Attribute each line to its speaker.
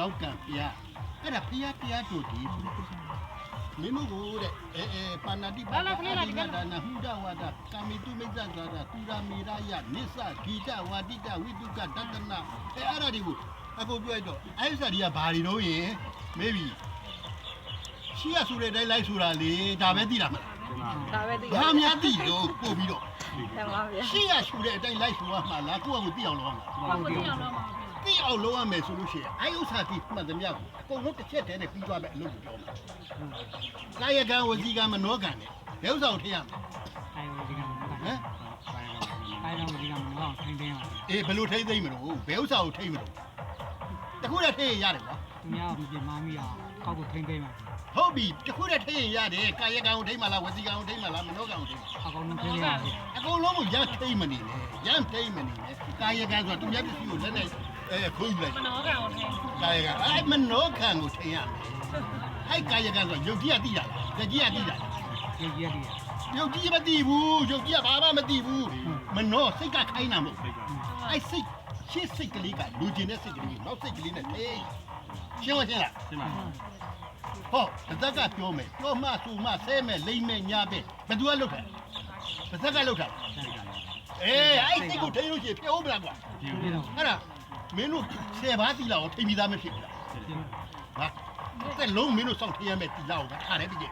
Speaker 1: ကောက်ကံဖျားအဲ့ဒါဖျားတရားတို့ဒီဆိုမင်းတို့ကိုတဲ့အဲအဲပါဏာတိပါဒာအရိမဒါနာဟူဒဝါဒကာမိတုမိစ္ဆဇာတာတူရာမီရာယနိစ္စဂီတဝါတိတဝိတုကတတနာအဲအဲ့ဒါတွေကိုအကုန်ပြောရတော့အဲ့ဒီစာတွေကဘာတွေတော့ယင်မေးပြီရှိရဆိုတဲ့အတိုင်းလိုက်ဆိုတာလေဒါပဲသိတာမလား
Speaker 2: ဒါပဲသိ။
Speaker 1: ဘာများသိလို့ပို့ပြီးတော့
Speaker 2: တယ်ပါဗျာ
Speaker 1: ရှေ့ရရှူတဲ့အတိုင်းလိုက်ရှူရမှာလားကိုယ့်အကိုသိအောင်လုပ်ရမှာ
Speaker 3: ဟုတ်ကဲ့။
Speaker 1: သိအောင်လုပ်ရမ ယ်ဆိုလို့ရှိရင်အဲဥစ္စာတိမှတ်သမျှကိုအကုန်လုံးတစ်ချက်တည်းနဲ့ပြီးသွားမယ်အလုပ်ကိုပြောမှာ။ကာယကံဝစီကံမနောကံနဲ့ဘယ်ဥစ္စာကိုထည့်ရမလဲ
Speaker 3: အဲဒီကမှာ။
Speaker 1: ဟမ်
Speaker 3: အဲတော့ဒီကမှာတော့ထိုင်တယ်ပါ
Speaker 1: အေးဘယ်လိုထိမ့်သိမ့်မလို့ဘယ်ဥစ္စာကိုထိမ့်မလို့တခုတည်းထိမ့်ရင်ရတယ်ကွာ
Speaker 3: သူများကိုပြင်မမီအောင်ကောက်ကိုထိုင်တယ်ပါ။
Speaker 1: ဟုတ်ပြီတခုတည်းထိမ့်ရင်ရတယ်ကာယကံကိုထိမ့်မလားဝစီကံကိုထိမ့်မလားမနောကံကိုထိမ့်မလား
Speaker 3: အကောင်လုံးထိုင်တယ်ပါ
Speaker 1: အကုန်လုံးကိုရမ်းထိမ့်မနေနဲ့ရမ်းထိမ့်မနေနဲ့ကာယကံဆိုတာသူများပစ္စည်းကိုလက်နဲ့ အဲခုယူလိုက်
Speaker 2: မနောကောင်နဲ့
Speaker 1: ကာယကံအဲ့မနောကံကိုထိမ့်ရမယ်အဲ့ကာယကံဆိုရုပ်ကြီးကသိတာလားတကြီးကသိတာလား
Speaker 3: ကြည့်ရတယ်
Speaker 1: ရုပ်ကြီးမသိဘူးရုပ်ကြီးကဘာမှမသိဘူးမနောစိတ်ကခိုင်းတာမဟုတ်အဲ့စိတ်ရှင်းစိတ်ကလေးကလူကျင်တဲ့စိတ်ကလေးနောက်စိတ်ကလေးနဲ့ဟေးရှင်းမရှင်းလား
Speaker 4: ရှင်းပါ
Speaker 1: ဟောတသက်ကပြောမယ်ပြောမှဆိုမှဆဲမယ်လိမ့်မယ်ညာပဲဘယ်သူကလုပ်တာတသက်ကလုပ်တာအေးအဲ့စိတ်ကိုထိန်းလို့ရှိရင်ပြောမလားကွာ
Speaker 4: ဒီ
Speaker 3: ဒီတော့
Speaker 1: အဲ့ဒါ မင်းတို့ဆယ်ပါးတီလာကိုထိမိသားမဖြစ်ဘူးလား
Speaker 3: ဒီ
Speaker 1: ဟာတဲ့လုံးမင်းတို့စောင့်ထရမ်းမဲ့တီလာကိုခါတယ်ပြီ